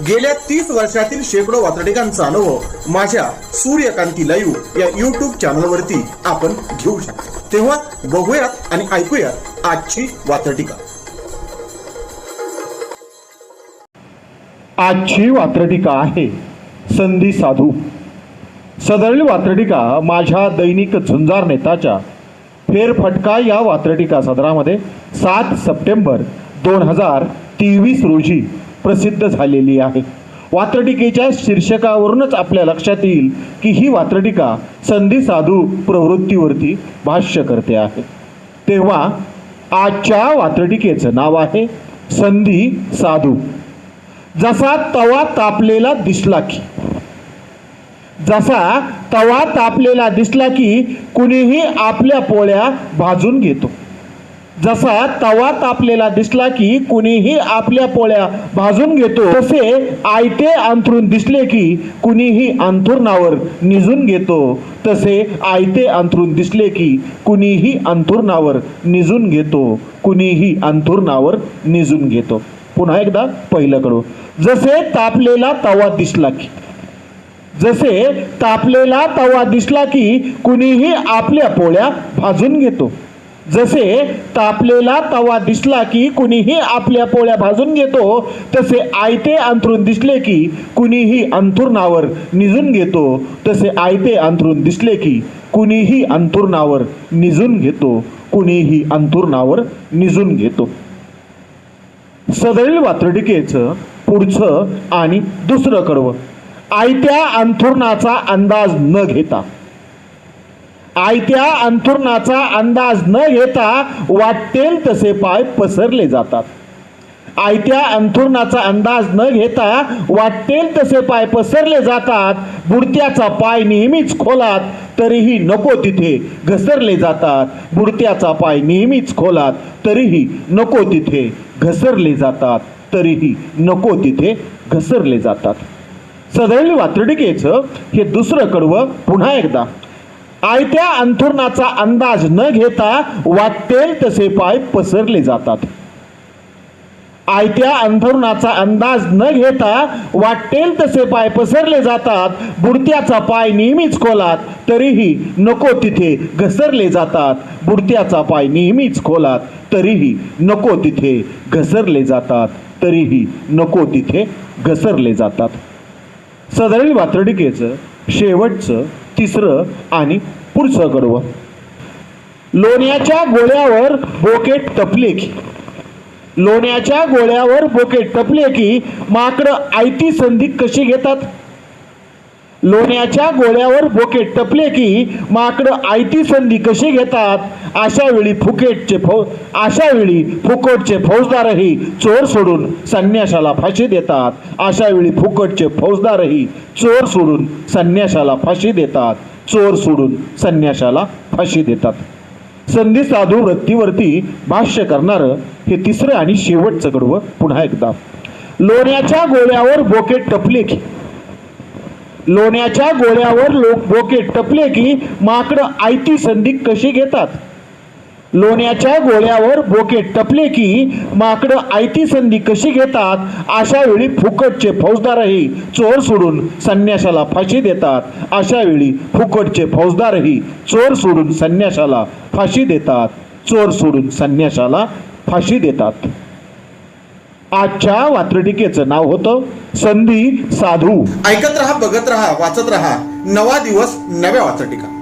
गेल्या तीस वर्षातील शेकडो वातडिकांचा अनुभव माझ्या सूर्यकांती लाईव्ह या युट्यूब चॅनलवरती आपण घेऊ शकतो. तेव्हा बघूयात आणि ऐकूयात आजची वातडिका आजची वात्रटिका आहे संधी साधू. सदरील वात्रटिका माझ्या दैनिक झुंजार नेताच्या फेरफटका या वात्रटिका सदरामध्ये सात सप्टेंबर दोन हजार तेवीस रोजी प्रसिद्ध झालेली आहे. वात्रटिकेच्या शीर्षकावरूनच आपल्या लक्षात येईल की ही वात्रटिका संधी साधू प्रवृत्तीवरती भाष्य करते आहे. तेव्हा आजच्या वात्रटिकेचं नाव आहे संधी साधू. जसा तवा तापलेला दिसला की जसा तवा तापलेला दिसला की कुणीही आपल्या पोळ्या भाजून घेतो. जसा तवा तापलेला दिसला की कुणीही आपल्या पोळ्या भाजून घेतो तसे आयते अंथरून दिसले की कुणीही अंथुरणावर निजून घेतो. तसे आयते अंथरून दिसले की कुणीही अंथुरणावर निजून घेतो. कुणीही अंथुरणावर निजून घेतो. पुन्हा एकदा पहिलं कडू जसे तापलेला तवा दिसला की जसे तापलेला तवा दिसला की कुणीही आपल्या पोळ्या भाजून घेतो. जसे तापलेला तवा दिसला की कुणीही आपल्या पोळ्या भाजून घेतो तसे आयते अंथरून दिसले की कुणीही अंथुरणावर निजून घेतो तसे आयते अंथरून दिसले की कुणीही अंथुरणावर निजून घेतो कुणीही अंथुरणावर निजून घेतो. सदैल वात्रटिकेचं पुढचं आणि दुसरं कडवं. आयत्या अंथुरणाचा अंदाज न घेता. आयत्या अंथुरणाचा अंदाज न घेता वाटेल तसे पाय पसरले जातात. आयत्या अंथुरणाचा अंदाज न घेता वाटेल तसे पाय पसरले जातात. बुडत्याचा पाय नेहमीच खोलात तरीही नको तिथे घसरले जातात. बुडत्याचा पाय नेहमीच खोलात तरीही नको तिथे घसरले जातात. तरीही नको तिथे घसरले जातात. सदैल वात्रटिकेचं हे दुसरं कडवं पुन्हा एकदा. आयत्या अंथुरणाचा अंदाज न घेता वाटेल तसे पाय पसरले जातात. आयत्या अंथरुणाचा अंदाज न घेता वाटेल तसे पाय पसरले जातात. बुडत्याचा पाय नेहमीच खोलात तरीही नको तिथे घसरले जातात. बुडत्याचा पाय नेहमीच खोलात तरीही नको तिथे घसरले जातात. तरीही नको तिथे घसरले जातात. सदरील वातर्डिकेचं शेवटचं तिसरं आणि पुढचं कडवं लोण्याच्या गोळ्यावर बोकेट टपले की. लोण्याच्या गोळ्यावर बोकेट टपले की माकडं आयती संधी कशी घेतात? लोण्याच्या गोळ्यावर बोकेट टपले की माकडं आयती संधी कशी घेतात? अशा वेळी फुकेटचे फौ अशा वेळी फुकटचे फौजदारही चोर सोडून संन्याशाला फाशी देतात. अशा वेळी फुकटचे फौजदारही चोर सोडून संन्याशाला फाशी देतात. चोर सोडून संन्याशाला फाशी देतात. संधी साधू वृत्तीवरती भाष्य करणारं हे तिसरं आणि शेवटचं कडवं पुन्हा एकदा. लोण्याच्या गोळ्यावर बोकेट टपले की लोण्याच्या गोळ्यावर लोक बोके टपले की माकडं आयती संधी कशी घेतात? लोण्याच्या गोळ्यावर बोके टपले की माकडं आयती संधी कशी घेतात? अशा वेळी फुकटचे फौजदारही चोर सोडून संन्याशाला फाशी देतात. अशा वेळी फुकटचे फौजदारही चोर सोडून संन्याशाला फाशी देतात. चोर सोडून संन्याशाला फाशी देतात. आजच्या वात्रटिकेचं नाव होतं संधी साधू. ऐकत रहा बघत रहा वाचत रहा. नवा दिवस नव्या वाचटिका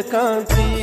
कांसी